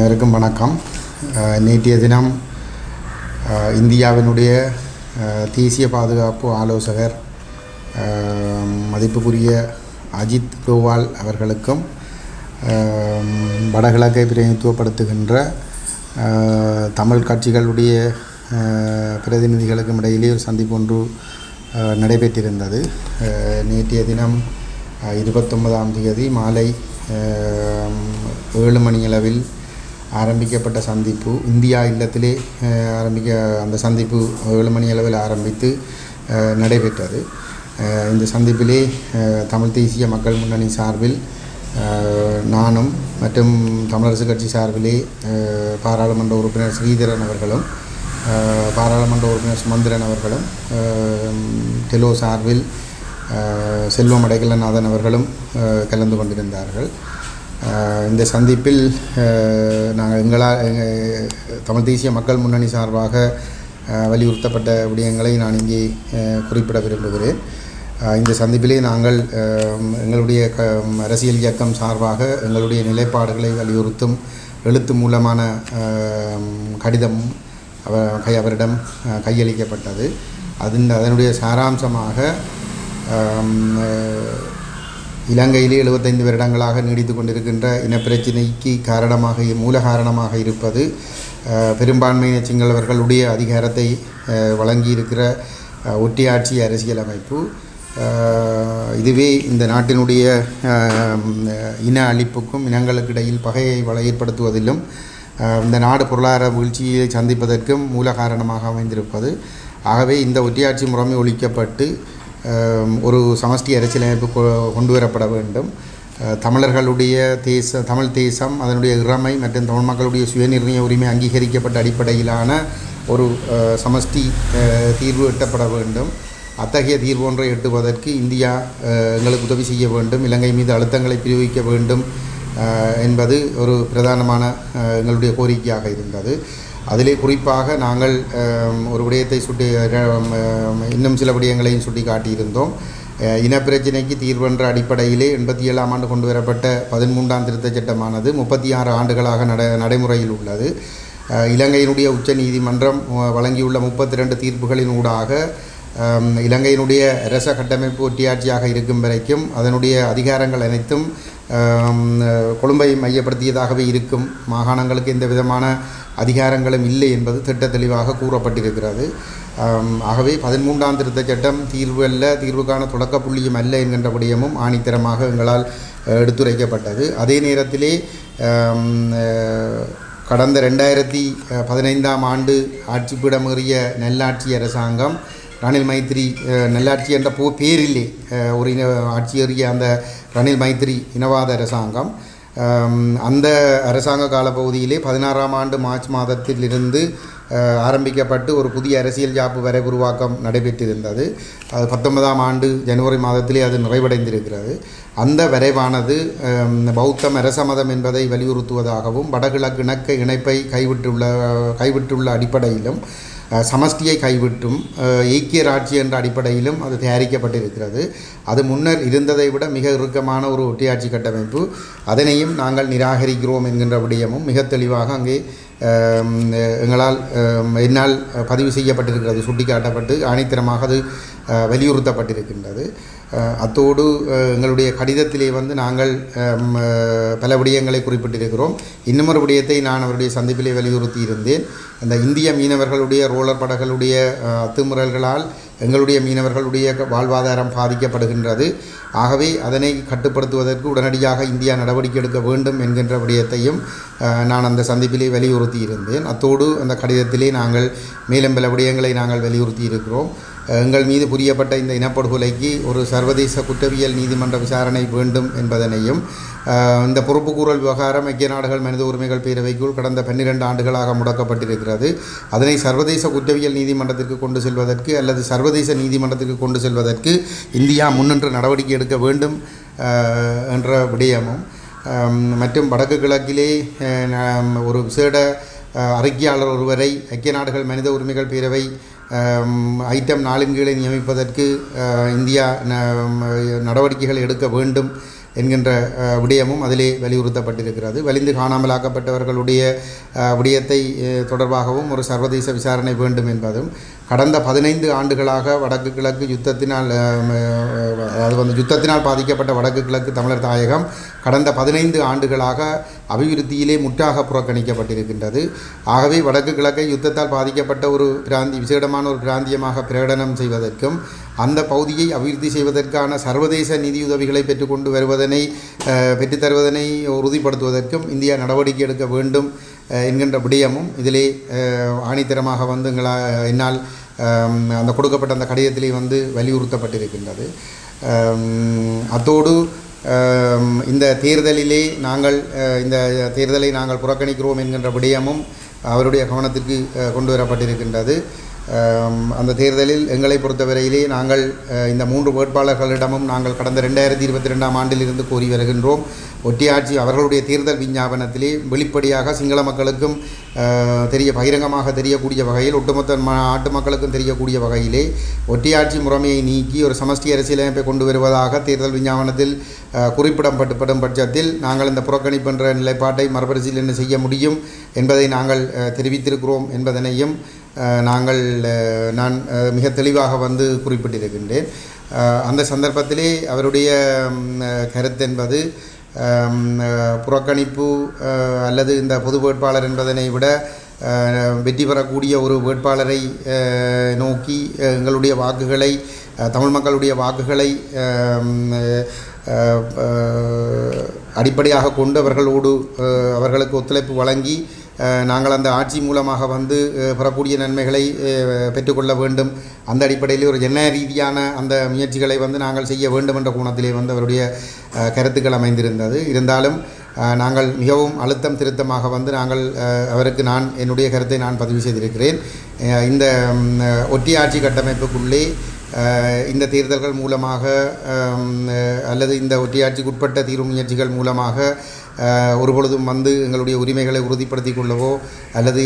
அனைவருக்கும் வணக்கம். நேற்றைய தினம் இந்தியாவினுடைய தேசிய பாதுகாப்பு ஆலோசகர் மதிப்புக்குரிய அஜித் டோவால் அவர்களுக்கும் வடகிழக்கை பிரதிநிதித்துவப்படுத்துகின்ற தமிழ் கட்சிகளுடைய பிரதிநிதிகளுக்கும் இடையிலே ஒரு சந்திப்பு ஒன்று நடைபெற்றிருந்தது. நேற்றைய தினம் இருபத்தொன்பதாம் தேதி மாலை ஏழு மணியளவில் ஆரம்பிக்கப்பட்ட சந்திப்பு இந்தியா இல்லத்திலே ஆரம்பிக்க அந்த சந்திப்பு ஏழு மணி அளவில் ஆரம்பித்து நடைபெற்றது இந்த சந்திப்பிலே தமிழ் தேசிய மக்கள் முன்னணி சார்பில் நானும் மற்றும் தமிழரசு கட்சி சார்பிலே பாராளுமன்ற உறுப்பினர் ஸ்ரீதரன் அவர்களும் பாராளுமன்ற உறுப்பினர் சுமந்திரன் அவர்களும் டெலோ சார்பில் செல்வம் அடைக்கலநாதன் அவர்களும் கலந்து கொண்டிருந்தார்கள். இந்த சந்திப்பில் நாங்கள் எங்களால் எங்கள் தமிழ் தேசிய மக்கள் முன்னணி சார்பாக வலியுறுத்தப்பட்ட விடயங்களை நான் இங்கே குறிப்பிட விரும்புகிறேன். இந்த சந்திப்பிலே நாங்கள் எங்களுடைய க அரசியல் இயக்கம் சார்பாக எங்களுடைய நிலைப்பாடுகளை வலியுறுத்தும் எழுத்து மூலமான கடிதம் அவ கை அவரிடம் கையளிக்கப்பட்டது. அதன் அதனுடைய சாராம்சமாக இலங்கையிலே எழுபத்தைந்து வருடங்களாக நீடித்து கொண்டிருக்கின்ற இனப்பிரச்சினைக்கு காரணமாக மூல காரணமாக இருப்பது அஹ், பெரும்பான்மையின சிங்களவர்களுடைய அதிகாரத்தை வழங்கியிருக்கிற ஒட்டியாட்சி அரசியலமைப்பு. இதுவே இந்த நாட்டினுடைய இன அழிப்புக்கும் இனங்களுக்கு இடையில் பகையை வள ஏற்படுத்துவதிலும் இந்த நாடு பொருளாதார வீழ்ச்சியை சந்திப்பதற்கும் மூல காரணமாக அமைந்திருப்பது. ஆகவே இந்த ஒட்டியாட்சி முறைமை ஒழிக்கப்பட்டு ஒரு சமஷ்டி அரசியலமைப்பு கொண்டு வரப்பட வேண்டும். தமிழர்களுடைய தேச தமிழ் தேசம் அதனுடைய இறமை மற்றும் தமிழ் மக்களுடைய சுயநிர்ணய உரிமை அங்கீகரிக்கப்பட்ட அடிப்படையிலான ஒரு சமஷ்டி தீர்வு எட்டப்பட வேண்டும். அத்தகைய தீர்வு ஒன்றை எட்டுவதற்கு இந்தியா எங்களுக்கு உதவி செய்ய வேண்டும். இலங்கை மீது அழுத்தங்களை பிரயோகிக்க வேண்டும் என்பது ஒரு பிரதானமான எங்களுடைய கோரிக்கையாக இருந்தது. அதிலே குறிப்பாக நாங்கள் ஒரு விடயத்தை சுட்டி இன்னும் சில விடயங்களையும் சுட்டி காட்டியிருந்தோம். இனப்பிரச்சினைக்கு தீர்வென்ற அடிப்படையிலே எண்பத்தி ஏழாம் ஆண்டு கொண்டு வரப்பட்ட பதிமூன்றாம் திருத்தச் சட்டமானது முப்பத்தி ஆறு ஆண்டுகளாக நட நடைமுறையில் உள்ளது. இலங்கையினுடைய உச்ச நீதிமன்றம் வழங்கியுள்ள முப்பத்தி ரெண்டு தீர்ப்புகளின் ஊடாக இலங்கையினுடைய அரச கட்டமைப்பு ஒட்டியாட்சியாக இருக்கும் வரைக்கும் அதனுடைய அதிகாரங்கள் அனைத்தும் கொழும்பை மையப்படுத்தியதாகவே இருக்கும். மாகாணங்களுக்கு எந்த விதமான அதிகாரங்களும் இல்லை என்பது திட்ட தெளிவாக கூறப்பட்டிருக்கிறது. ஆகவே பதிமூன்றாம் திருத்த சட்டம் தீர்வு அல்ல தீர்வுக்கான தொடக்க புள்ளியும் அல்ல என்கின்ற விடயமும் ஆணித்தரமாக எங்களால் எடுத்துரைக்கப்பட்டது. அதே நேரத்திலே கடந்த ரெண்டாயிரத்தி பதினைந்தாம் ஆண்டு ஆட்சிப்பிடமேறிய நல்லாட்சி அரசாங்கம் ரணில் மைத்ரி நல்லாட்சி என்ற போ பேரிலே ஒரு இன ஆட்சியேறிய அந்த ரணில் மைத்ரி இனவாத அரசாங்கம் அந்த அரசாங்க காலப்பகுதியிலே பதினாறாம் ஆண்டு மார்ச் மாதத்திலிருந்து ஆரம்பிக்கப்பட்டு ஒரு புதிய அரசியல் ஜாப்பு வரை உருவாக்கம் நடைபெற்றிருந்தது. அது பத்தொன்பதாம் ஆண்டு ஜனவரி மாதத்திலே அது நிறைவடைந்திருக்கிறது. அந்த வரைவானது பௌத்தம் அரச மதம் என்பதை வலியுறுத்துவதாகவும் வடகிழக்கு இணக்க இணைப்பை கைவிட்டுள்ள கைவிட்டுள்ள அடிப்படையிலும் சமஷ்டியை கைவிட்டும் ஈக்கிய ஐக்கிய ராட்சி என்ற அடிப்படையிலும் அது தயாரிக்கப்பட்டிருக்கிறது. அது முன்னர் இருந்ததை விட மிக இறுக்கமான ஒரு ஒட்டியாட்சி கட்டமைப்பு. அதனையும் நாங்கள் நிராகரிக்கிறோம் என்கின்ற விடயமும் மிக தெளிவாக அங்கே எங்களால் என்னால் பதிவு செய்யப்பட்டிருக்கிறது சுட்டிக்காட்டப்பட்டு ஆணித்தரமாக அது வலியுறுத்தப்பட்டிருக்கின்றது. அத்தோடு எங்களுடைய கடிதத்திலே வந்து நாங்கள் பல விடயங்களை குறிப்பிட்டிருக்கிறோம். இன்னும் ஒரு விடயத்தை நான் அவருடைய சந்திப்பிலே வலியுறுத்தி இருந்தேன் அந்த இந்திய மீனவர்களுடைய ரோலர் படகளுடைய அத்துமுறல்களால் எங்களுடைய மீனவர்களுடைய வாழ்வாதாரம் பாதிக்கப்படுகின்றது. ஆகவே அதனை கட்டுப்படுத்துவதற்கு உடனடியாக இந்தியா நடவடிக்கை எடுக்க வேண்டும் என்கின்ற விடயத்தையும் நான் அந்த சந்திப்பிலே வலியுறுத்தி இருந்தேன் அத்தோடு அந்த கடிதத்திலே நாங்கள் மேலும் பல விடயங்களை நாங்கள் வலியுறுத்தி இருக்கிறோம் எங்கள் மீது புரியப்பட்ட இந்த இனப்படுகொலைக்கு ஒரு சர்வதேச குற்றவியல் நீதிமன்ற விசாரணை வேண்டும் என்பதனையும் இந்த பொறுப்புக்கூறல் விவகாரம் ஐக்கிய நாடுகள் மனித உரிமைகள் பேரவைக்குள் கடந்த பன்னிரண்டு ஆண்டுகளாக முடக்கப்பட்டிருக்கிறது. அதனை சர்வதேச குற்றவியல் நீதிமன்றத்திற்கு கொண்டு செல்வதற்கு அல்லது சர்வதேச நீதிமன்றத்திற்கு கொண்டு செல்வதற்கு இந்தியா முன்னின்று நடவடிக்கை எடுக்க வேண்டும் என்ற விடயமும் மற்றும் வடக்கு கிழக்கிலே ஒரு விசேட அறிக்கையாளர் ஒருவரை ஐக்கிய நாடுகள் மனித உரிமைகள் பேரவை ஐட்டம் நாலின் கீழே நியமிப்பதற்கு இந்தியா ந- நடவடிக்கைகள் எடுக்க வேண்டும் என்கின்ற விடயமும் அதிலே வலியுறுத்தப்பட்டிருக்கிறது. வலிந்து காணாமலாக்கப்பட்டவர்களுடைய விடயத்தை தொடர்பாகவும் ஒரு சர்வதேச விசாரணை வேண்டும் என்பதும் கடந்த பதினைந்து ஆண்டுகளாக வடக்கு கிழக்கு யுத்தத்தினால் அதாவது வந்து யுத்தத்தினால் பாதிக்கப்பட்ட வடக்கு கிழக்கு தமிழர் தாயகம் கடந்த பதினைந்து ஆண்டுகளாக அபிவிருத்தியிலே முற்றாக புறக்கணிக்கப்பட்டிருக்கின்றது. ஆகவே வடக்கு கிழக்கை யுத்தத்தால் பாதிக்கப்பட்ட ஒரு பிராந்தி விசேடமான ஒரு பிராந்தியமாக பிரகடனம் செய்வதற்கும் அந்த பகுதியை அபிவிருத்தி செய்வதற்கான சர்வதேச நிதியுதவிகளை பெற்றுக்கொண்டு வருவதனை பெற்றுத்தருவதனை உறுதிப்படுத்துவதற்கும் இந்தியா நடவடிக்கை எடுக்க வேண்டும் என்கின்ற விடயமும் இதிலே ஆணித்தரமாக வந்து எங்களா என்னால் அந்த கொடுக்கப்பட்ட அந்த கடிதத்திலே வந்து வலியுறுத்தப்பட்டிருக்கின்றது. அத்தோடு இந்த தேர்தலிலே நாங்கள் இந்த தேர்தலை நாங்கள் புறக்கணிக்கிறோம் என்கின்ற விடயமும் அவருடைய கவனத்திற்கு கொண்டு வரப்பட்டிருக்கின்றது. அந்த தேர்தலில் எங்களை பொறுத்தவரையிலே நாங்கள் இந்த மூன்று வேட்பாளர்களிடமும் நாங்கள் கடந்த ரெண்டாயிரத்தி இருபத்தி ரெண்டாம் ஆண்டிலிருந்து கோரி வருகின்றோம். ஒட்டியாட்சி அவர்களுடைய தேர்தல் விஞ்ஞாபனத்திலே வெளிப்படையாக சிங்கள மக்களுக்கும் தெரிய பகிரங்கமாக தெரியக்கூடிய வகையில் ஒட்டுமொத்த நாட்டு மக்களுக்கும் தெரியக்கூடிய வகையிலே ஒட்டியாட்சி முறைமையை நீக்கி ஒரு சமஷ்டி அரசியலமைப்பை கொண்டு வருவதாக தேர்தல் விஞ்ஞாபனத்தில் குறிப்பிடப்பட்டுப்படும் பட்சத்தில் நாங்கள் இந்த புறக்கணிப்பு என்ற நிலைப்பாட்டை மறுபரிசீலனை செய்ய முடியும் என்பதை நாங்கள் தெரிவித்திருக்கிறோம் என்பதனையும் நாங்கள் நான் மிக தெளிவாக வந்து குறிப்பிட்டிருக்கின்றேன். அந்த சந்தர்ப்பத்திலே அவருடைய கருத்து என்பது புறக்கணிப்பு அல்லது இந்த பொது வேட்பாளர் என்பதனை விட வெற்றி பெறக்கூடிய ஒரு வேட்பாளரை நோக்கி எங்களுடைய வாக்குகளை தமிழ் மக்களுடைய வாக்குகளை அடிப்படையாக கொண்டு அவர்களோடு அவர்களுக்கு ஒத்துழைப்பு வழங்கி நாங்கள் அந்த ஆட்சி மூலமாக வந்து பெறக்கூடிய நன்மைகளை பெற்றுக்கொள்ள வேண்டும். அந்த அடிப்படையில் ஒரு என்ன ரீதியான அந்த முயற்சிகளை வந்து நாங்கள் செய்ய வேண்டும் என்ற கோணத்திலே வந்து அவருடைய கருத்துக்கள் அமைந்திருந்தது. இருந்தாலும் நாங்கள் மிகவும் அழுத்தம் திருத்தமாக வந்து நாங்கள் அவருக்கு நான் என்னுடைய கருத்தை நான் பதிவு செய்திருக்கிறேன். இந்த ம், ஒட்டியாட்சி கட்டமைப்புக்குள்ளே இந்த தேர்தல்கள் மூலமாக அல்லது இந்த ஒட்டியாட்சிக்குட்பட்ட தீர்வு முயற்சிகள் மூலமாக ஒரு ஒருபொழுதும் வந்து எங்களுடைய உரிமைகளை உறுதிப்படுத்திக் கொள்ளவோ அல்லது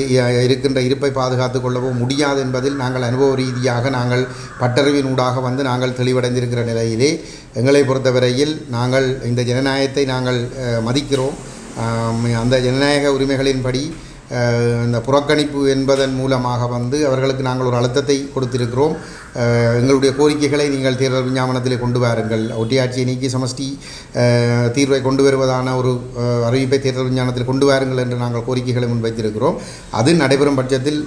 இருக்கின்ற இருப்பை பாதுகாத்து கொள்ளவோ முடியாது என்பதில் நாங்கள் அனுபவ ரீதியாக நாங்கள் பட்டறிவினூடாக வந்து நாங்கள் தெளிவடைந்திருக்கிற நிலையிலே எங்களை பொறுத்தவரையில் நாங்கள் இந்த ஜனநாயகத்தை நாங்கள் மதிக்கிறோம். அந்த ஜனநாயக உரிமைகளின்படி இந்த புறக்கணிப்பு என்பதன் மூலமாக வந்து அவர்களுக்கு நாங்கள் ஒரு அழுத்தத்தை கொடுத்திருக்கிறோம். எங்களுடைய கோரிக்கைகளை நீங்கள் தேர்தல் விஞ்ஞாபனத்திலே கொண்டு வாருங்கள். ஒட்டியாட்சியை நீக்கி சமஷ்டி தீர்வை கொண்டு வருவதான ஒரு அறிவிப்பை தேர்தல் விஞ்ஞானத்தில் கொண்டு வாருங்கள் என்று நாங்கள் கோரிக்கைகளை முன்வைத்திருக்கிறோம். அது நடைபெறும் பட்சத்தில்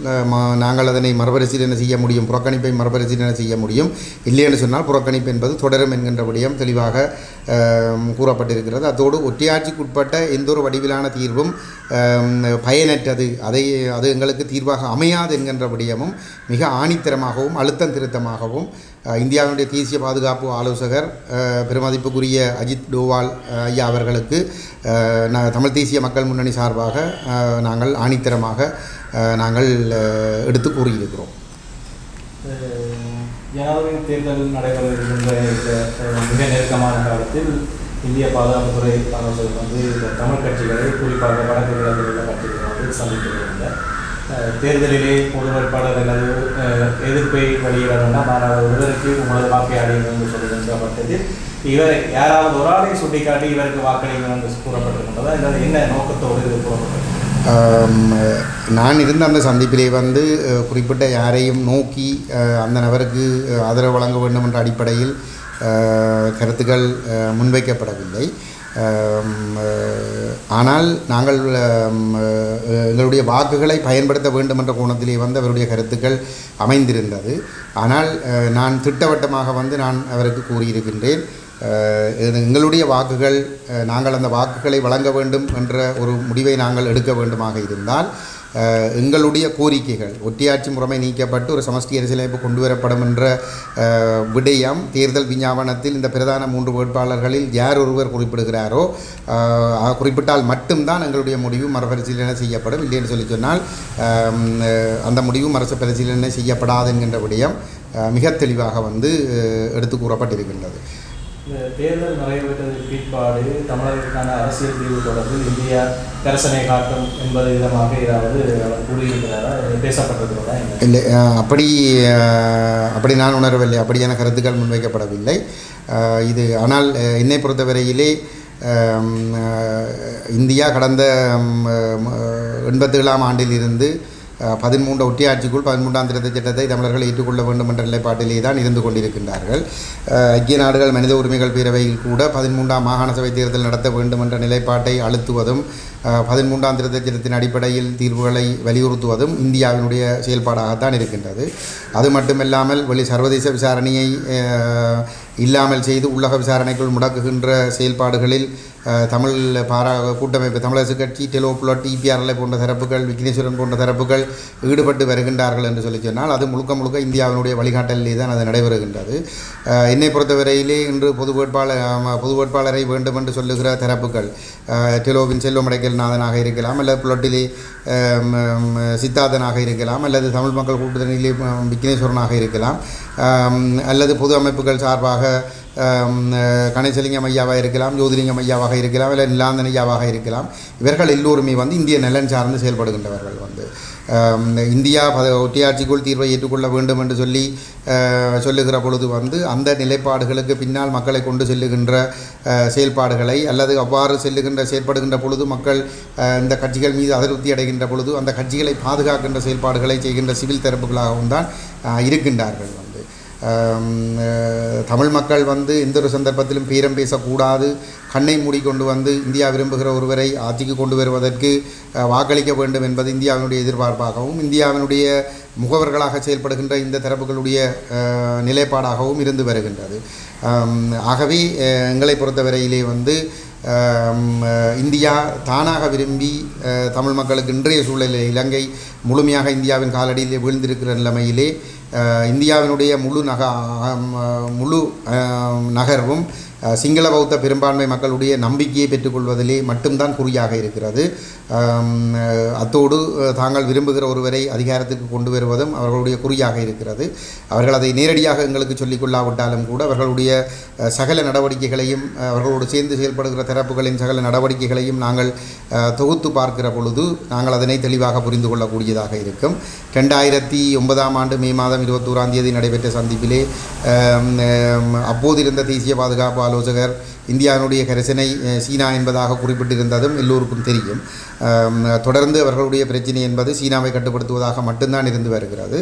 நாங்கள் அதனை மறுபரிசீலனை செய்ய முடியும் புறக்கணிப்பை மறுபரிசீலனை செய்ய முடியும். இல்லையென்று சொன்னால் புறக்கணிப்பு என்பது தொடரும் என்கின்ற விடயம் தெளிவாக கூறப்பட்டிருக்கிறது. அத்தோடு ஒட்டியாட்சிக்குட்பட்ட எந்த ஒரு வடிவிலான தீர்வும் பயனற்றது. அதை அது எங்களுக்கு தீர்வாக அமையாது என்கின்ற விடயமும் மிக ஆணித்தரமாகவும் அழுத்தம் திருத்த அஹ், இந்தியாவினுடைய தேசிய பாதுகாப்பு ஆலோசகர் பெருமதிப்புக்குரிய அஜித் டோவால் ஐயா அவர்களுக்கு அஹ், தமிழ் தேசிய மக்கள் முன்னணி சார்பாக நாங்கள் ஆணித்தரமாக நாங்கள் எடுத்து கூறியிருக்கிறோம். ஜனாதிபதி தேர்தல் நடைபெற இருக்கின்ற இந்த மிக நெருக்கமான காலத்தில் இந்திய பாதுகாப்புத்துறை ஆலோசகர் வந்து இந்த தமிழ் கட்சிகளை குறிப்பாக வடக்கு கிழக்கில் உள்ள கட்சிகளை வந்து சந்தித்து வருகின்றனர் தேர்தலிலே பொது வேட்பாளர் அல்லது எதிர்ப்பை வெளியிட வேண்டாம் ஆனால் ஒருவருக்கு உங்களது வாக்கை அடையுங்கள் என்று சொல்லுகின்ற இவர் இவரை யாராவது ஒரு ஆளை சுட்டிக்காட்டி இவருக்கு வாக்களிக்கணும் என்று கூறப்பட்டிருக்கின்றதா அல்லது என்ன நோக்கத்தோடு இது கூறப்பட்டிருக்கிறது நான் இருந்த அந்த சந்திப்பிலே வந்து குறிப்பிட்ட யாரையும் நோக்கி அந்த நபருக்கு ஆதரவு வழங்க வேண்டும் என்ற அடிப்படையில் கருத்துக்கள் முன்வைக்கப்படவில்லை. ஆனால் நாங்கள் எங்களுடைய வாக்குகளை பயன்படுத்த வேண்டும் என்ற கோணத்திலே வந்து அவருடைய கருத்துக்கள் அமைந்திருந்தது. ஆனால் நான் திட்டவட்டமாக வந்து நான் அவருக்கு கூறியிருக்கின்றேன். எங்களுடைய வாக்குகள் நாங்கள் அந்த வாக்குகளை வழங்க வேண்டும் என்ற ஒரு முடிவை நாங்கள் எடுக்க வேண்டுமாக இருந்தால் எங்களுடைய கோரிக்கைகள் ஒட்டியாட்சி முறைமை நீக்கப்பட்டு ஒரு சமஷ்டி அரசியலமைப்பு கொண்டு வரப்படும் என்ற விடயம் தேர்தல் விஞ்ஞாபனத்தில் இந்த பிரதான மூன்று வேட்பாளர்களில் யார் ஒருவர் குறிப்பிடுகிறாரோ குறிப்பிட்டால் மட்டும்தான் எங்களுடைய முடிவு மறுபரிசீலனை செய்யப்படும். இல்லை என்று சொல்லி சொன்னால் அந்த முடிவு மறுச பரிசீலனை செய்யப்படாது என்கின்ற விடயம் மிக தெளிவாக வந்து எடுத்து கூறப்பட்டிருக்கின்றது. இந்த தேர்தல் நிறைவேற்றதுக்கு பிற்பாடு தமிழர்களுக்கான அரசியல் தீர்வு தொடர்பில் இந்தியா கரசனை காட்டும் என்பது விதமாக ஏதாவது அவர் கூறியிருக்கிறாரா? பேசப்பட்டிருக்கிறதா? இல்லை அப்படி அப்படி நான் உணரவில்லை. அப்படியான கருத்துக்கள் முன்வைக்கப்படவில்லை. இது ஆனால் என்னை பொறுத்தவரையிலே இந்தியா கடந்த எண்பத்தேழாம் ஆண்டிலிருந்து இருந்து பதிமூன்று ஒட்டியாட்சிக்குள் பதிமூன்றாம் திருத்த சட்டத்தை தமிழர்கள் ஏற்றுக்கொள்ள வேண்டும் என்ற நிலைப்பாட்டிலே தான் இருந்து கொண்டிருக்கின்றார்கள். ஐக்கிய நாடுகள் மனித உரிமைகள் பேரவையில் கூட பதிமூன்றாம் மாகாண சபை தேர்தல் நடத்த வேண்டும் என்ற நிலைப்பாட்டை அழுத்துவதும் பதிமூன்றாம் திருத்த சட்டத்தின் அடிப்படையில் தீர்வுகளை வலியுறுத்துவதும் இந்தியாவினுடைய செயல்பாடாகத்தான் இருக்கின்றது. அது மட்டுமில்லாமல் வெளி சர்வதேச விசாரணையை இல்லாமல் செய்து உள்ளக விசாரணைக்குள் முடக்குகின்ற செயல்பாடுகளில் தமிழ் பாரா கூட்டமைப்பு தமிழரசு கட்சி டெலோ புலட் இபிஆர்எல்ஐ போன்ற தரப்புகள் விக்னேஸ்வரன் போன்ற தரப்புகள் ஈடுபட்டு வருகின்றார்கள் என்று சொல்லி சொன்னால் அது முழுக்க முழுக்க இந்தியாவினுடைய வழிகாட்டலிலே தான் அது நடைபெறுகின்றது. என்னை பொறுத்தவரையிலே இன்று பொது வேட்பாளர் பொது வேட்பாளரை வேண்டும் என்று சொல்லுகிற தரப்புகள் டெலோவின் செல்வமடைக்கல் நாதனாக இருக்கலாம் அல்லது புலட்டிலே சித்தார்த்தனாக இருக்கலாம் அல்லது தமிழ் மக்கள் கூட்டணியிலே விக்னேஸ்வரனாக இருக்கலாம் அல்லது பொது அமைப்புகள் சார்பாக கணேசலிங்கம் ஐயாவாக இருக்கலாம் ஜோதிலிங்கம் ஐயாவாக இருக்கலாம் இல்லை நிலாந்தன் ஐயாவாக இருக்கலாம். இவர்கள் எல்லோருமே வந்து இந்திய நலன் சார்ந்து செயல்படுகின்றவர்கள் வந்து. இந்தியா பத ஒட்டியாட்சிக்குள் தீர்வை ஏற்றுக்கொள்ள வேண்டும் என்று சொல்லி சொல்லுகிற பொழுது வந்து அந்த நிலைப்பாடுகளுக்கு பின்னால் மக்களை கொண்டு செல்லுகின்ற செயல்பாடுகளை அல்லது அவ்வாறு செல்லுகின்ற செயல்படுகின்ற பொழுது மக்கள் இந்த கட்சிகள் மீது அதிருப்தி அடைகின்ற பொழுது அந்த கட்சிகளை பாதுகாக்கின்ற செயல்பாடுகளை செய்கின்ற சிவில் தரப்புகளாகவும் தான் இருக்கின்றார்கள். வந்து தமிழ் மக்கள் வந்து எந்த ஒரு சந்தர்ப்பத்திலும் பேரம் பேசக்கூடாது. கண்ணை மூடிக்கொண்டு வந்து இந்தியா விரும்புகிற ஒருவரை ஆட்சிக்கு கொண்டு வருவதற்கு வாக்களிக்க வேண்டும் என்பது இந்தியாவினுடைய எதிர்பார்ப்பாகவும் இந்தியாவினுடைய முகவர்களாக செயல்படுகின்ற இந்த தரப்புகளுடைய நிலைப்பாடாகவும் இருந்து வருகின்றது. ஆகவே எங்களை பொறுத்தவரையிலே வந்து இந்தியா தானாக விரும்பி தமிழ் மக்களுக்கு இன்றைய சூழலில் இலங்கை முழுமையாக இந்தியாவின் காலடியிலே வீழ்ந்திருக்கிற நிலைமையிலே இந்தியாவினுடைய முழு நக முழு நகர்வும் சிங்கள பௌத்த பெரும்பான்மை மக்களுடைய நம்பிக்கையை பெற்றுக்கொள்வதிலே மட்டும்தான் குறியாக இருக்கிறது. அத்தோடு தாங்கள் விரும்புகிற ஒருவரை அதிகாரத்துக்கு கொண்டு வருவதும் அவர்களுடைய குறியாக இருக்கிறது. அவர்கள் அதை நேரடியாக எங்களுக்கு சொல்லிக்கொள்ளாவிட்டாலும் கூட அவர்களுடைய சகல நடவடிக்கைகளையும் அவர்களோடு சேர்ந்து செயல்படுகிற தரப்புகளின் சகல நடவடிக்கைகளையும் நாங்கள் தொகுத்து பார்க்கிற பொழுது நாங்கள் அதனை தெளிவாக புரிந்து கொள்ளக்கூடியதாக இருக்கும். ரெண்டாயிரத்தி ஒன்பதாம் ஆண்டு மே மாதம் இருபத்தோராம் தேதி நடைபெற்ற சந்திப்பிலே அப்போதிருந்த தேசிய பாதுகாப்பு ஆலோசகர் இந்தியாவினுடைய கரிசனை சீனா என்பதாக குறிப்பிட்டிருந்ததும் எல்லோருக்கும் தெரியும். தொடர்ந்து அவர்களுடைய பிரச்சனை என்பது சீனாவை கட்டுப்படுத்துவதாக மட்டும்தான் இருந்து வருகிறது.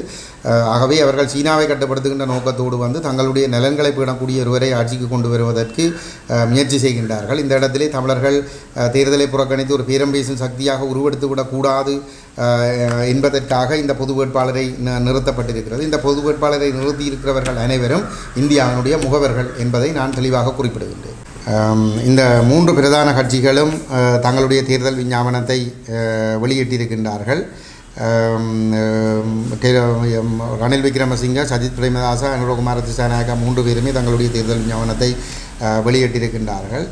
ஆகவே அவர்கள் சீனாவை கட்டுப்படுத்துகின்ற நோக்கத்தோடு வந்து தங்களுடைய நலன்களை பேணக்கூடிய ஒருவரை ஆட்சிக்கு கொண்டு வருவதற்கு முயற்சி செய்கின்றார்கள். இந்த இடத்திலே தமிழர்கள் தேர்தலை புறக்கணித்து ஒரு பேரம் பேசும் சக்தியாக உருவெடுத்து விடக்கூடாது என்பதற்காக இந்த பொது வேட்பாளரை நிறுத்தப்பட்டிருக்கிறது. இந்த பொது வேட்பாளரை நிறுத்தி இருக்கிறவர்கள் அனைவரும் இந்தியாவினுடைய முகவர்கள் என்பதை நான் தெளிவாக குறிப்பிடுகின்றேன். இந்த மூன்று பிரதான கட்சிகளும் தங்களுடைய தேர்தல் விஞ்ஞாபனத்தை வெளியிட்டிருக்கின்றார்கள். ரணில் விக்ரமசிங்க சஜித் பிரேமதாசா அனுரகுமார திசாநாயகா மூன்று பேருமே தங்களுடைய தேர்தல் விஞ்ஞாபனத்தை வெளியிட்டிருக்கின்றார்கள்.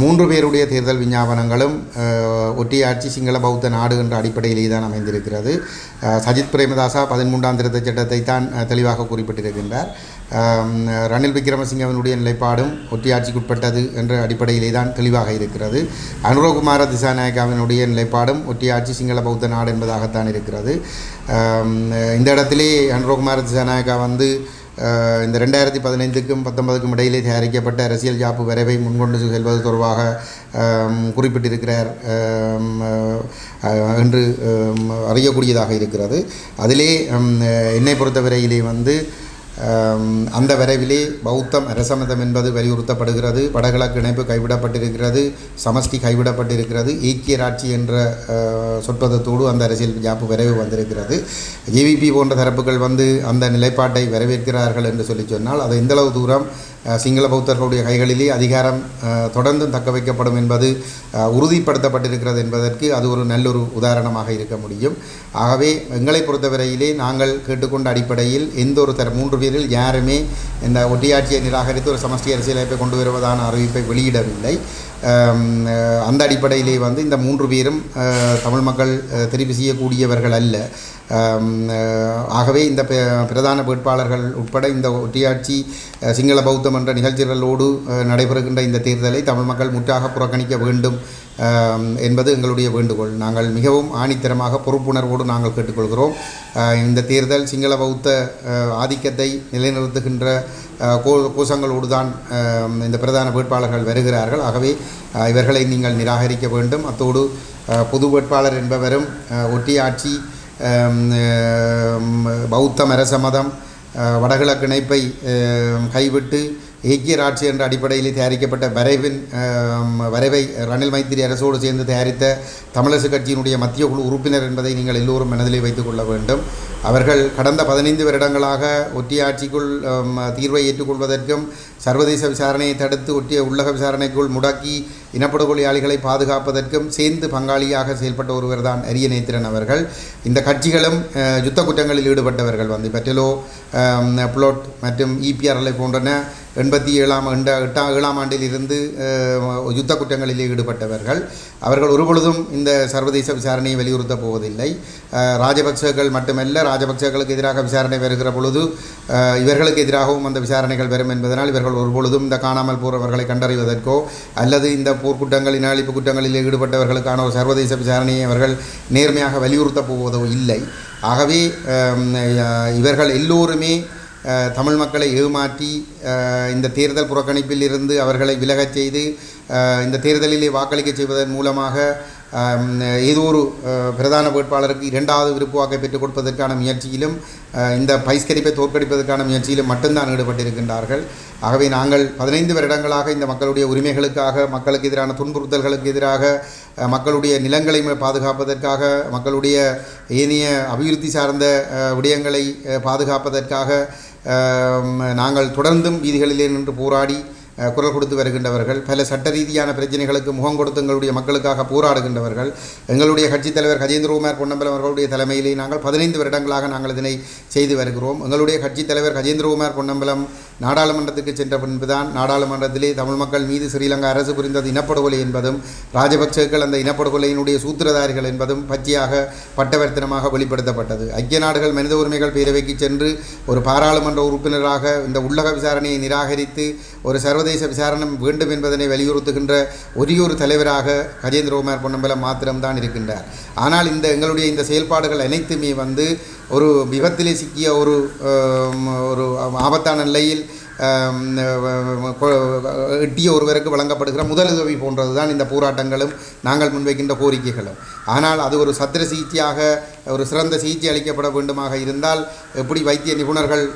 மூன்று பேருடைய தேர்தல் விஞ்ஞாபனங்களும் ஒட்டியாட்சி சிங்கள பௌத்த நாடு என்ற அடிப்படையிலே தான் அமைந்திருக்கிறது. சஜித் பிரேமதாசா பதிமூன்றாம் திருத்தச் சட்டத்தை தான் தெளிவாக குறிப்பிட்டிருக்கின்றார். ரணில் விக்ரமசிங்கவனுடைய நிலைப்பாடும் ஒட்டியாட்சிக்குட்பட்டது என்ற அடிப்படையிலே தான் தெளிவாக இருக்கிறது. அனுரகுமார திசாநாயக்காவினுடைய நிலைப்பாடும் ஒட்டியாட்சி சிங்கள பௌத்த நாடு என்பதாகத்தான் இருக்கிறது. இந்த இடத்திலே அனுரகுமார திசாநாயக்கா வந்து இந்த ரெண்டாயிரத்தி பதினைந்துக்கும் பத்தொன்பதுக்கும் இடையிலே தயாரிக்கப்பட்ட அரசியல் ஜாப்பு வரைவை முன்கொண்டு செல்வது தொடர்பாக குறிப்பிட்டிருக்கிறார். என்று அறியக்கூடியதாக இருக்கிறது. அதிலே என்னை பொறுத்தவரையிலே வந்து அந்த வரைவிலே பௌத்தம் அரசமதம் என்பது வலியுறுத்தப்படுகிறது. வடகிழக்கு இணைப்பு கைவிடப்பட்டிருக்கிறது. சமஷ்டி கைவிடப்பட்டிருக்கிறது. ஈக்கியராட்சி என்ற சொற்பதத்தோடு அந்த அரசியல் ஜாப்பு விரைவு வந்திருக்கிறது. ஜேவிபி போன்ற தரப்புகள் வந்து அந்த நிலைப்பாட்டை வரவேற்கிறார்கள் என்று சொல்லி சொன்னால் அது எந்தளவு தூரம் சிங்கள பௌத்தர்களுடைய கைகளிலே அதிகாரம் தொடர்ந்தும் தக்க வைக்கப்படும் என்பது உறுதிப்படுத்தப்பட்டிருக்கிறது என்பதற்கு அது ஒரு நல்லொரு உதாரணமாக இருக்க முடியும். ஆகவே எங்களை பொறுத்தவரையிலே நாங்கள் கேட்டுக்கொண்ட அடிப்படையில் எந்த ஒரு தர மூன்று பேரில் யாருமே இந்த ஒட்டியாட்சியை நிராகரித்து ஒரு சமஷ்டி அரசியலமைப்பை கொண்டு வருவதான அறிவிப்பை வெளியிடவில்லை. அஹ், அந்த அடிப்படையிலே வந்து இந்த மூன்று பேரும் அஹ், தமிழ் மக்கள் அஹ், தெரிவு செய்யக்கூடியவர்கள் அல்ல. ஆகவே இந்த பிரதான வேட்பாளர்கள் உட்பட இந்த ஒட்டியாட்சி சிங்கள பௌத்தம் என்ற நிகழ்ச்சிகளோடு நடைபெறுகின்ற இந்த தேர்தலை தமிழ் மக்கள் முற்றாக புறக்கணிக்க வேண்டும் என்பது எங்களுடைய வேண்டுகோள். நாங்கள் மிகவும் ஆணித்தரமாக பொறுப்புணர்வோடு நாங்கள் கேட்டுக்கொள்கிறோம். இந்த தேர்தல் சிங்கள பௌத்த ஆதிக்கத்தை நிலைநிறுத்துகின்ற கோ கோஷங்களோடு தான் இந்த பிரதான வேட்பாளர்கள் வருகிறார்கள். ஆகவே இவர்களை நீங்கள் நிராகரிக்க வேண்டும். அத்தோடு பொது வேட்பாளர் என்பவரும் ஒட்டியாட்சி பௌத்த மரசமதம் வடகிழக்கு இணைப்பை கைவிட்டு ஏக்கிய ராட்சி என்ற அடிப்படையில் தயாரிக்கப்பட்ட வரைவின் வரைவை ரணில் மைத்திரி அரசோடு சேர்ந்து தயாரித்த தமிழரசு கட்சியினுடைய மத்திய குழு உறுப்பினர் என்பதை நீங்கள் எல்லோரும் மனதிலே வைத்துக் கொள்ள வேண்டும். அவர்கள் கடந்த பதினைந்து வருடங்களாக ஒற்றிய ஆட்சிக்குள் தீர்வை ஏற்றுக்கொள்வதற்கும் சர்வதேச விசாரணையை தடுத்து ஒட்டிய உள்ளக விசாரணைக்குள் முடக்கி இனப்படுகொலையாளிகளை பாதுகாப்பதற்கும் சேர்ந்து பங்காளியாக செயல்பட்ட ஒருவர் தான் அரிய நேத்திரன் அவர்கள். இந்த கட்சிகளும் யுத்த குற்றங்களில் ஈடுபட்டவர்கள் வந்து. பெட்டலோ புளோட் மற்றும் இபிஆர்எல்ஐ போன்றன எண்பத்தி ஏழாம் எண்ட எட்டாம் ஏழாம் ஆண்டில் இருந்து யுத்த குற்றங்களில் ஈடுபட்டவர்கள். அவர்கள் ஒருபொழுதும் இந்த சர்வதேச விசாரணையை வலியுறுத்தப் போவதில்லை. ராஜபக்சர்கள் மட்டுமல்ல ராஜபக்சேக்களுக்கு எதிராக விசாரணை வருகிற பொழுது இவர்களுக்கு எதிராகவும் அந்த விசாரணைகள் வரும் என்பதனால் இவர்கள் ஒருபொழுதும் இந்த காணாமல் போறவர்களை கண்டறிவதற்கோ அல்லது இந்த போர்க்குற்றங்களின் அழிப்பு குற்றங்களில் ஈடுபட்டவர்களுக்கான ஒரு சர்வதேச விசாரணையை அவர்கள் நேர்மையாக வலியுறுத்தப் போவதோ இல்லை. ஆகவே இவர்கள் எல்லோருமே தமிழ் மக்களை ஏமாற்றி இந்த தேர்தல் புறக்கணிப்பில் இருந்து அவர்களை விலகச் செய்து இந்த தேர்தலிலே வாக்களிக்க செய்வதன் மூலமாக ஏதோ ஒரு பிரதான வேட்பாளருக்கு இரண்டாவது விருப்பு வாக்கை பெற்றுக் கொடுப்பதற்கான முயற்சியிலும் இந்த பைஸ்கரிப்பை தோற்கடிப்பதற்கான முயற்சியிலும் மட்டும்தான் ஈடுபட்டிருக்கின்றார்கள். ஆகவே நாங்கள் பதினைந்து வருடங்களாக இந்த மக்களுடைய உரிமைகளுக்காக மக்களுக்கு எதிரான துன்புறுத்தல்களுக்கு எதிராக மக்களுடைய நிலங்களை பாதுகாப்பதற்காக மக்களுடைய ஏனைய அபிவிருத்தி சார்ந்த விடயங்களை பாதுகாப்பதற்காக நாங்கள் தொடர்ந்தும் வீதிகளிலே நின்று போராடி குரல் கொடுத்து வருகின்றவர்கள் பல சட்ட ரீதியான பிரச்சனைகளுக்கு முகம் கொடுத்து எங்களுடைய மக்களுக்காக போராடுகின்றவர்கள் எங்களுடைய கட்சித் தலைவர் கஜேந்திரகுமார் பொன்னம்பலம் அவர்களுடைய தலைமையிலே நாங்கள் பதினைந்து வருடங்களாக நாங்கள் இதனை செய்து வருகிறோம். எங்களுடைய கட்சித் தலைவர் கஜேந்திரகுமார் பொன்னம்பலம் நாடாளுமன்றத்துக்கு சென்ற பின்புதான் நாடாளுமன்றத்திலே தமிழ் மக்கள் மீது ஸ்ரீலங்கா அரசு புரிந்தது இனப்படுகொலை என்பதும் ராஜபக்சேக்கள் அந்த இனப்படுகொலையினுடைய சூத்திரதாரிகள் என்பதும் பற்றியாக பட்டவர்த்தனமாக வெளிப்படுத்தப்பட்டது. ஐக்கிய நாடுகள் மனித உரிமைகள் பேரவைக்கு சென்று ஒரு பாராளுமன்ற உறுப்பினராக இந்த உள்ளக விசாரணையை நிராகரித்து ஒரு சர்வதேச விசாரணை வேண்டும் என்பதனை வலியுறுத்துகின்ற ஒரே ஒரு தலைவராக கஜேந்திரகுமார் பொன்னம்பலம் மாத்திரம்தான் இருக்கின்றார். ஆனால் இந்த எங்களுடைய இந்த செயல்பாடுகள் அனைத்துமே வந்து ஒரு விபத்திலே சிக்கிய ஒரு ஒரு ஆபத்தான நிலையில் எட்டிய ஒருவருக்கு வழங்கப்படுகிற முதலுதவி போன்றது தான் இந்த போராட்டங்களும் நாங்கள் முன்வைக்கின்ற கோரிக்கைகளும். ஆனால் அது ஒரு சத்திர சிகிச்சையாக ஒரு சிறந்த சிகிச்சை அளிக்கப்பட வேண்டுமாக இருந்தால் எப்படி வைத்திய நிபுணர்கள்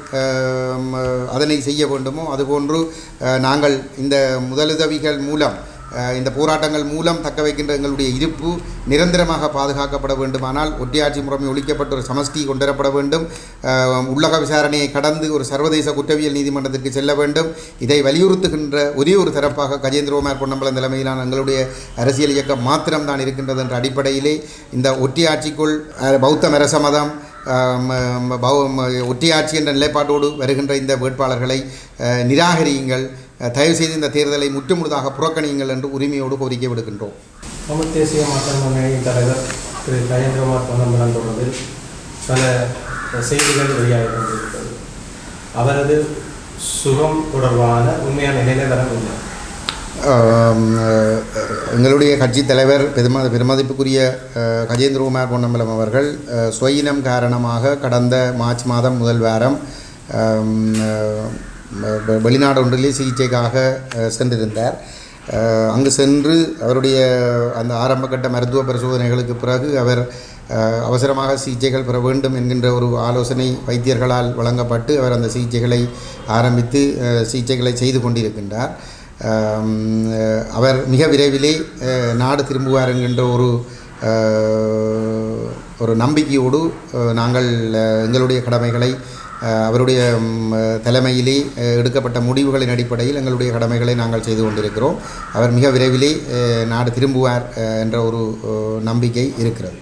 அதனை செய்ய வேண்டுமோ அதுபோன்று நாங்கள் இந்த முதலுதவிகள் மூலம் இந்த போராட்டங்கள் மூலம் தக்க வைக்கின்ற எங்களுடைய இருப்பு நிரந்தரமாக பாதுகாக்கப்பட வேண்டுமானால் ஒட்டியாட்சி முறைமை ஒழிக்கப்பட்ட ஒரு சமஷ்டி கொண்டுவரப்பட வேண்டும். உள்ளக விசாரணையை கடந்து ஒரு சர்வதேச குற்றவியல் நீதிமன்றத்திற்கு செல்ல வேண்டும். இதை வலியுறுத்துகின்ற ஒரே ஒரு தரப்பாக கஜேந்திரகுமார் பொன்னம்பலம் தலைமையிலான எங்களுடைய அரசியல் இயக்கம் மாத்திரம்தான் இருக்கின்றது என்ற அடிப்படையிலே இந்த ஒட்டியாட்சிக்குள் பௌத்த அரச மதம் ஒட்டியாட்சி என்ற நிலைப்பாட்டோடு வருகின்ற இந்த வேட்பாளர்களை நிராகரியுங்கள். தயவுசெய்து இந்த தேர்தலை முற்றுமுழுதாக புறக்கணியுங்கள் என்று உரிமையோடு கோரிக்கை விடுக்கின்றோம். தமிழ் தேசிய மக்கள் முன்னணியின் தலைவர் திரு கஜேந்திரகுமார் பொன்னம்பலம் தொடர்பில் பல செய்திகள் வெளியாகி கொண்டிருக்கிறது. அவரது சுகம் தொடர்பான உண்மையான நிலைவரம் இல்லை எங்களுடைய கட்சித் தலைவர் பெரும பெருமதிப்புக்குரிய கஜேந்திரகுமார் பொன்னம்பலம் அவர்கள் சுயினம் காரணமாக கடந்த மார்ச் மாதம் முதல் வாரம் வெளிநாடு ஒன்றிலே சிகிச்சைக்காக சென்றிருந்தார். அங்கு சென்று அவருடைய அந்த ஆரம்பகட்ட மருத்துவ பரிசோதனைகளுக்கு பிறகு அவர் அவசரமாக சிகிச்சைகள் பெற வேண்டும் என்கின்ற ஒரு ஆலோசனை வைத்தியர்களால் வழங்கப்பட்டு அவர் அந்த சிகிச்சைகளை ஆரம்பித்து சிகிச்சைகளை செய்து கொண்டிருக்கின்றார். அவர் மிக விரைவிலே நாடு திரும்புவார் என்கின்ற ஒரு ஒரு நம்பிக்கையோடு நாங்கள் எங்களுடைய கடமைகளை அவருடைய தலைமையிலே எடுக்கப்பட்ட முடிவுகளின் அடிப்படையில் எங்களுடைய கடமைகளை நாங்கள் செய்து கொண்டிருக்கிறோம். அவர் மிக விரைவிலே நாடு திரும்புவார் என்ற ஒரு நம்பிக்கை இருக்கிறது.